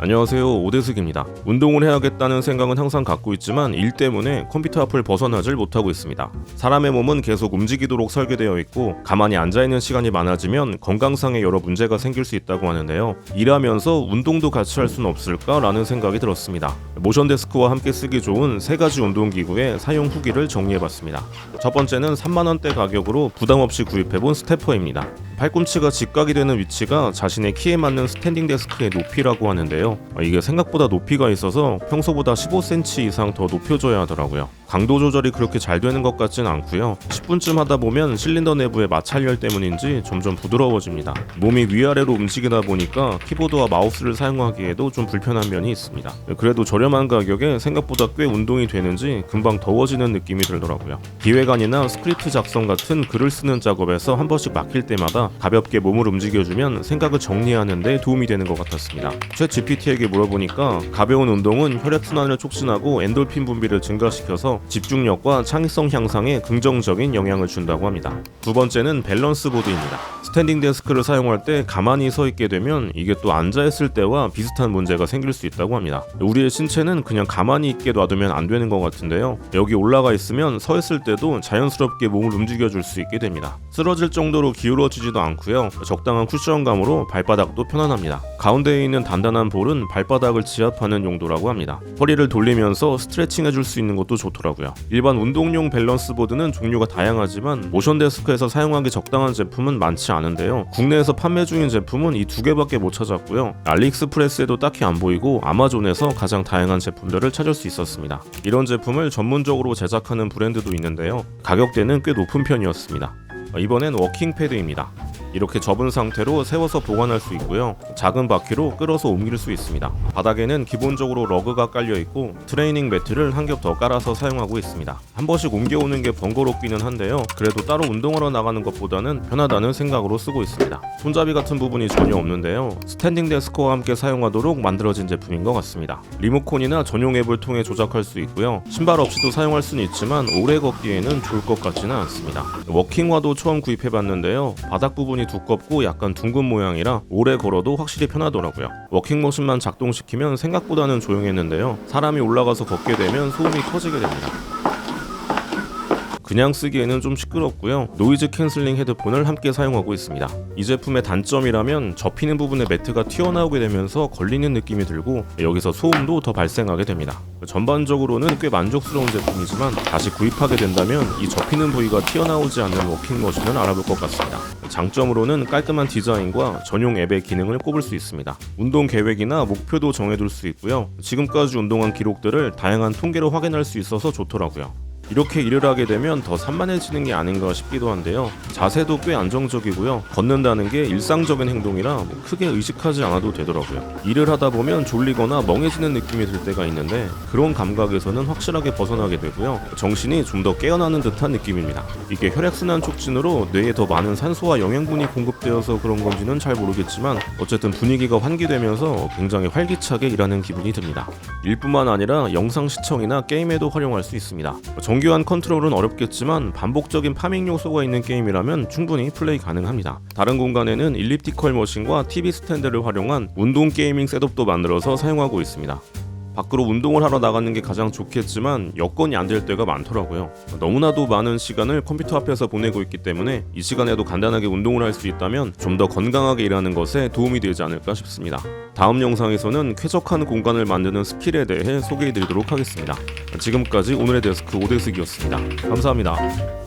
안녕하세요 오대숙입니다. 운동을 해야겠다는 생각은 항상 갖고 있지만 일 때문에 컴퓨터 앞을 벗어나질 못하고 있습니다. 사람의 몸은 계속 움직이도록 설계되어 있고 가만히 앉아 있는 시간이 많아지면 건강상의 여러 문제가 생길 수 있다고 하는데요. 일하면서 운동도 같이 할 수는 없을까 라는 생각이 들었습니다. 모션 데스크와 함께 쓰기 좋은 세 가지 운동 기구의 사용 후기를 정리해봤습니다. 첫 번째는 3만 원대 가격으로 부담 없이 구입해본 스태퍼입니다. 팔꿈치가 직각이 되는 위치가 자신의 키에 맞는 스탠딩 데스크의 높이라고 하는데요. 아, 이게 생각보다 높이가 있어서 평소보다 15cm 이상 더 높여줘야 하더라고요. 강도 조절이 그렇게 잘 되는 것 같진 않고요. 10분쯤 하다 보면 실린더 내부의 마찰열 때문인지 점점 부드러워집니다. 몸이 위아래로 움직이다 보니까 키보드와 마우스를 사용하기에도 좀 불편한 면이 있습니다. 그래도 저렴 한 가격에 생각보다 꽤 운동이 되는지 금방 더워지는 느낌이 들더라고요. 기획안이나 스크립트 작성 같은 글을 쓰는 작업에서 한 번씩 막힐 때마다 가볍게 몸을 움직여주면 생각을 정리하는 데 도움이 되는 것 같았습니다. 최 GPT에게 물어보니까 가벼운 운동은 혈액순환을 촉진하고 엔돌핀 분비를 증가시켜서 집중력과 창의성 향상에 긍정적인 영향을 준다고 합니다. 두 번째는 밸런스 보드입니다. 스탠딩 데스크를 사용할 때 가만히 서 있게 되면 이게 또 앉아 있을 때와 비슷한 문제가 생길 수 있다고 합니다. 우리의 신체 는 그냥 가만히 있게 놔두면 안 되는 것 같은데요. 여기 올라가 있으면 서 있을 때도 자연스럽게 몸을 움직여 줄 수 있게 됩니다. 쓰러질 정도로 기울어지지도 않고요. 적당한 쿠션감으로 발바닥도 편안합니다. 가운데에 있는 단단한 볼은 발바닥을 지압하는 용도라고 합니다. 허리를 돌리면서 스트레칭 해줄 수 있는 것도 좋더라고요. 일반 운동용 밸런스 보드는 종류가 다양하지만 모션 데스크에서 사용하기 적당한 제품은 많지 않은데요. 국내에서 판매 중인 제품은 이 두 개밖에 못 찾았고요. 알리익스프레스에도 딱히 안 보이고 아마존에서 가장 다양한 제품들을 찾을 수 있었습니다. 이런 제품을 전문적으로 제작하는 브랜드도 있는데요. 가격대는 꽤 높은 편이었습니다. 이번엔 워킹 패드입니다. 이렇게 접은 상태로 세워서 보관할 수 있고요. 작은 바퀴로 끌어서 옮길 수 있습니다. 바닥에는 기본적으로 러그가 깔려 있고 트레이닝 매트를 한 겹 더 깔아서 사용하고 있습니다. 한 번씩 옮겨오는 게 번거롭기는 한데요. 그래도 따로 운동하러 나가는 것보다는 편하다는 생각으로 쓰고 있습니다. 손잡이 같은 부분이 전혀 없는데요. 스탠딩 데스크와 함께 사용하도록 만들어진 제품인 것 같습니다. 리모컨이나 전용 앱을 통해 조작할 수 있고요. 신발 없이도 사용할 수는 있지만 오래 걷기에는 좋을 것 같지는 않습니다. 워킹화도 처음 구입해봤는데요. 바닥 부분이 두껍고 약간 둥근 모양이라 오래 걸어도 확실히 편하더라고요. 워킹머신만 작동시키면 생각보다는 조용했는데요. 사람이 올라가서 걷게 되면 소음이 커지게 됩니다. 그냥 쓰기에는 좀 시끄럽고요. 노이즈 캔슬링 헤드폰을 함께 사용하고 있습니다. 이 제품의 단점이라면 접히는 부분에 매트가 튀어나오게 되면서 걸리는 느낌이 들고 여기서 소음도 더 발생하게 됩니다. 전반적으로는 꽤 만족스러운 제품이지만 다시 구입하게 된다면 이 접히는 부위가 튀어나오지 않는 워킹머신을 알아볼 것 같습니다. 장점으로는 깔끔한 디자인과 전용 앱의 기능을 꼽을 수 있습니다. 운동 계획이나 목표도 정해둘 수 있고요. 지금까지 운동한 기록들을 다양한 통계로 확인할 수 있어서 좋더라고요. 이렇게 일을 하게 되면 더 산만해지는 게 아닌가 싶기도 한데요. 자세도 꽤 안정적이고요. 걷는다는 게 일상적인 행동이라 뭐 크게 의식하지 않아도 되더라고요. 일을 하다 보면 졸리거나 멍해지는 느낌이 들 때가 있는데 그런 감각에서는 확실하게 벗어나게 되고요. 정신이 좀 더 깨어나는 듯한 느낌입니다. 이게 혈액순환 촉진으로 뇌에 더 많은 산소와 영양분이 공급되어서 그런 건지는 잘 모르겠지만 어쨌든 분위기가 환기되면서 굉장히 활기차게 일하는 기분이 듭니다. 일뿐만 아니라 영상 시청이나 게임에도 활용할 수 있습니다. 정 교한 컨트롤은 어렵겠지만 반복적인 파밍 요소가 있는 게임이라면 충분히 플레이 가능합니다. 다른 공간에는 일리프티컬 머신과 TV 스탠드를 활용한 운동 게이밍 셋업도 만들어서 사용하고 있습니다. 밖으로 운동을 하러 나가는 게 가장 좋겠지만 여건이 안 될 때가 많더라고요. 너무나도 많은 시간을 컴퓨터 앞에서 보내고 있기 때문에 이 시간에도 간단하게 운동을 할 수 있다면 좀 더 건강하게 일하는 것에 도움이 되지 않을까 싶습니다. 다음 영상에서는 쾌적한 공간을 만드는 스킬에 대해 소개해 드리도록 하겠습니다. 지금까지 오늘의 데스크 오대숙이었습니다. 감사합니다.